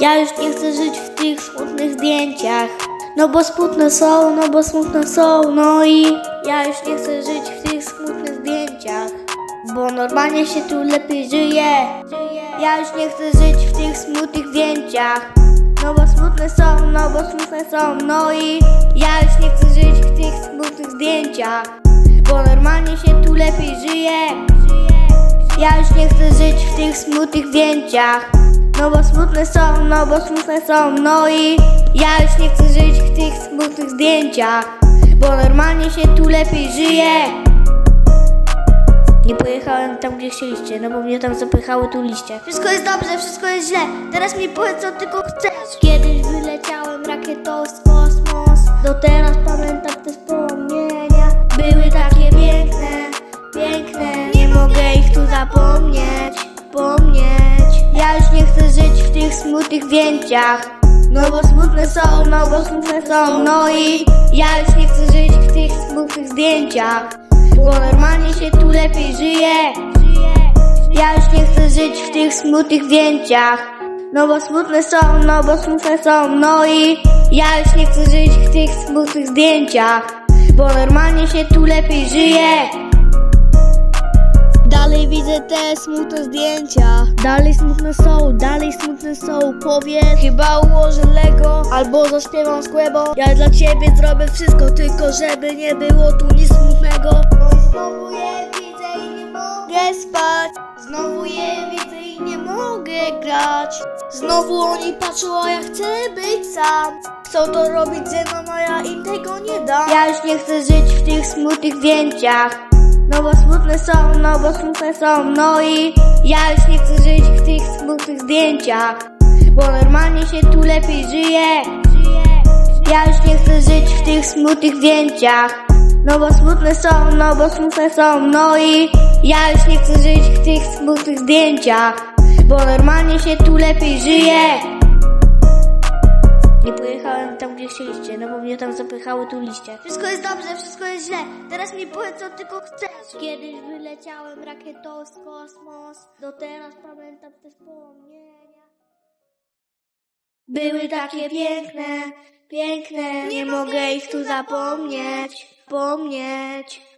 Ja już nie chcę żyć w tych smutnych zdjęciach. No bo smutne są, no bo smutne są, no i ja już nie chcę żyć w tych smutnych zdjęciach. Bo normalnie się tu lepiej żyje. Ja już nie chcę żyć w tych smutnych zdjęciach. No bo smutne są, no bo smutne są, no i ja już nie chcę żyć w tych smutnych zdjęciach. Bo normalnie się tu lepiej żyje. Ja już nie chcę żyć w tych smutnych zdjęciach. No bo smutne są, no bo smutne są, no i ja już nie chcę żyć w tych smutnych zdjęciach. Bo normalnie się tu lepiej żyje. Nie pojechałem tam, gdzie chcieliście, no bo mnie tam zapychały tu liście. Wszystko jest dobrze, wszystko jest źle. Teraz mi powiedz, co tylko chcesz. Kiedyś wyleciałem rakietą w kosmos. Do teraz pamiętam te wspomnienia. Były takie piękne, piękne. Nie mogę ich tu zapomnieć, tych smutnych zdjęciach. No bo smutne są, no bo smutne są, no i ja już nie chcę żyć w tych smutnych zdjęciach. Bo normalnie się tu lepiej żyje. Ja już nie chcę żyć w tych smutnych zdjęciach. No bo smutne są, no bo smutne są, no i ja już nie chcę żyć w tych smutnych zdjęciach. Bo normalnie się tu lepiej żyje. Te smutne zdjęcia. Dalej smutne są, dalej smutne są. Powiedz, chyba ułożę Lego albo zaśpiewam skłebo. Ja dla ciebie zrobię wszystko, tylko żeby nie było tu nic smutnego. I znowu je widzę i nie mogę spać. Znowu je widzę i nie mogę grać. Znowu oni patrzą, a ja chcę być sam. Chcą to robić ze mną, a ja im tego nie dam. Ja już nie chcę żyć w tych smutnych zdjęciach. No bo smutne są, no bo smutne są, no i ja już nie chcę żyć w tych smutnych zdjęciach, bo normalnie się tu lepiej żyje. Ja już nie chcę żyć w tych smutnych zdjęciach, no bo smutne są, no bo smutne są, no i ja już nie chcę żyć w tych smutnych zdjęciach, bo normalnie się tu lepiej żyje. Nie gdzie chcieliście, no bo mnie tam zapychały tu liście. Wszystko jest dobrze, wszystko jest źle. Teraz mi powiedz, co tylko chcesz. Kiedyś wyleciałem rakietą w kosmos. Do teraz pamiętam te wspomnienia. Były takie piękne, piękne. Nie mogę ich tu zapomnieć, pomnieć.